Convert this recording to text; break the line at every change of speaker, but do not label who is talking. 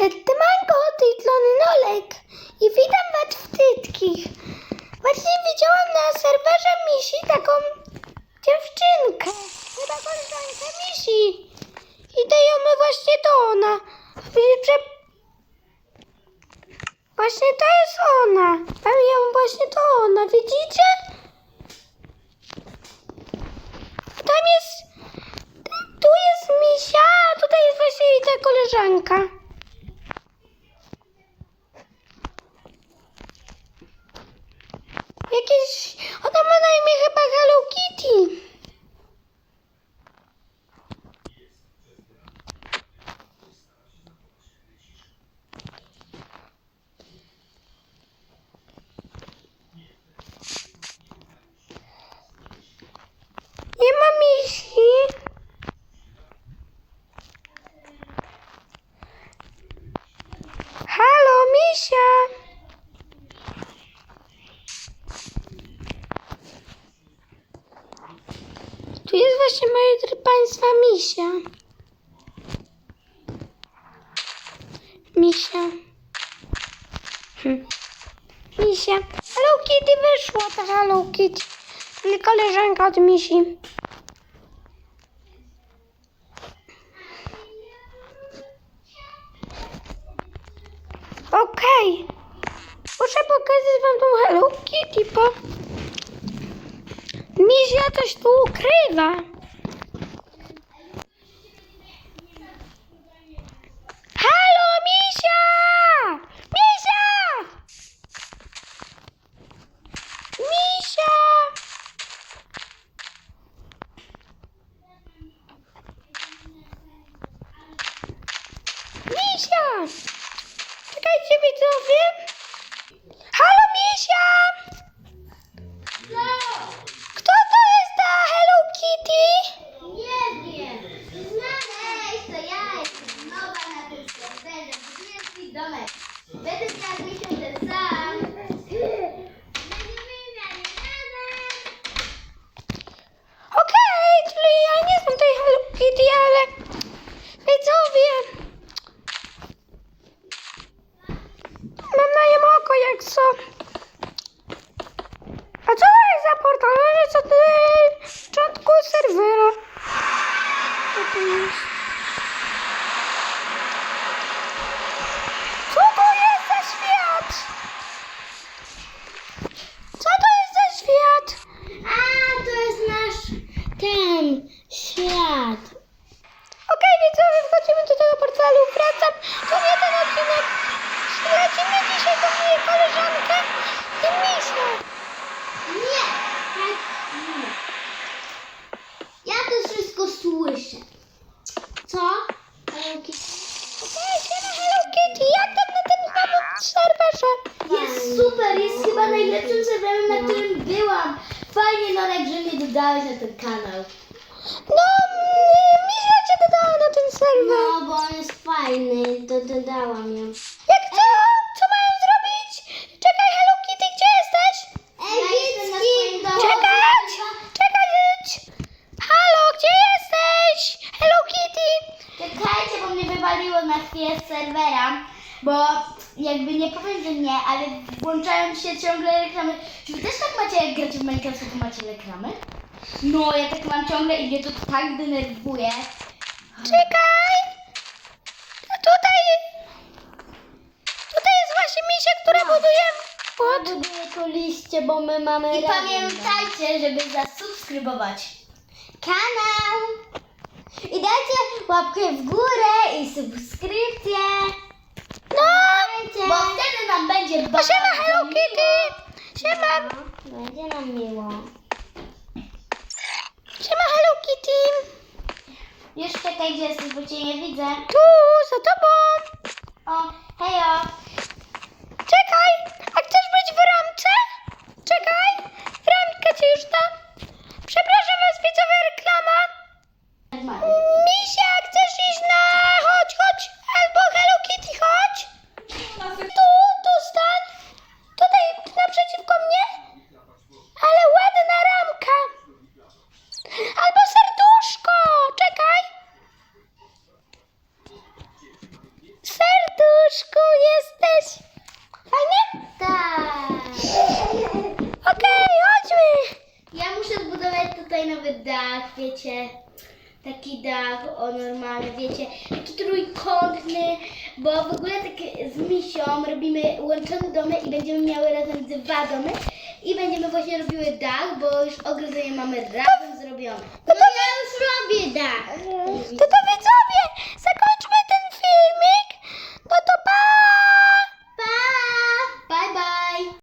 Tej strony Nolek i witam was wszystkich. Właśnie widziałam na serwerze Misi taką dziewczynkę, chyba koleżankę Misi. I to ją właśnie to ona. Właśnie to jest ona. A ją właśnie to ona, widzicie? Tam jest, tu jest Misia, a tutaj jest właśnie jej ta koleżanka. Jakieś, ona ma na imię chyba Hello Kitty. Nie ma misi. Halo, misia. Właśnie, moi drodzy państwa, misia. Misia. Hm. Misia. Hello Kitty wyszła, ta Hello Kitty. Czyli koleżanka od misi. Okej. Muszę pokazać wam tą Hello Kitty, bo Misia coś tu ukrywa. Halo, Misia! Misia! Misia! Misia! Czekajcie widzowie. Halo, Misia! Kto to jest ta Hello Kitty?
Nie wiem. Znaleźć to ja jestem nowa na tym serwerze. Buduję swój domek. Będę miała miesiąc sam. Będziemy mieli razem.
Okej, czyli ja nie znam tej Hello Kitty, ale widzowie. Mam na nią oko jak co. A co to jest za portal? Może co jest w początku serwera? Co to jest? Co to jest za świat? Co to jest za świat?
A, to jest nasz ten świat.
Okej, widzowie, wchodzimy do tego portalu. Wracam. To nie ten odcinek. Lecimy dzisiaj do mojej koleżankę i misia.
Nie. Ja to wszystko słyszę. Co? Hello Kitty.
Siema Hello Kitty. Jak tam na tym nowym serwerze?
Jest super, jest chyba najlepszym serwerem, na którym byłam. Fajnie, Norek, że mnie dodałeś na ten kanał.
No, mm, misia cię dodała na ten serwer.
No, bo on jest fajny, to dodałam ją.
Jak co? Co mają zrobić? Czekaj, Hello Kitty, gdzie jesteś?
Ej,
Czekać! Czekać! Halo, gdzie jesteś? Hello Kitty.
Czekajcie, bo mnie serwera, bo jakby nie powiem, że nie, ale włączają się ciągle reklamy. Czy wy też tak macie, jak gracie w Minecraft, to macie reklamy? No, ja tak mam ciągle i mnie to tak denerwuje.
Czekaj! A tutaj... Tutaj jest właśnie misia, która buduje płot.
Buduję to liście, bo my mamy I pamiętajcie, żeby zasubskrybować kanał. I dajcie łapkę w górę i subskrypcję.
No!
Bo wtedy nam będzie bardzo
siema Hello
miło.
Kitty! Siema!
Będzie nam miło.
Siema Hello Kitty!
Już czekaj, gdzie jesteś, bo cię nie widzę.
Tu, za tobą!
wiecie, taki dach, o normalny, wiecie, taki trójkątny, bo w ogóle tak z misią robimy łączone domy i będziemy miały razem dwa domy i będziemy właśnie robiły dach, bo już ogrodzenie mamy razem zrobione. No ja już robię dach. To powiedz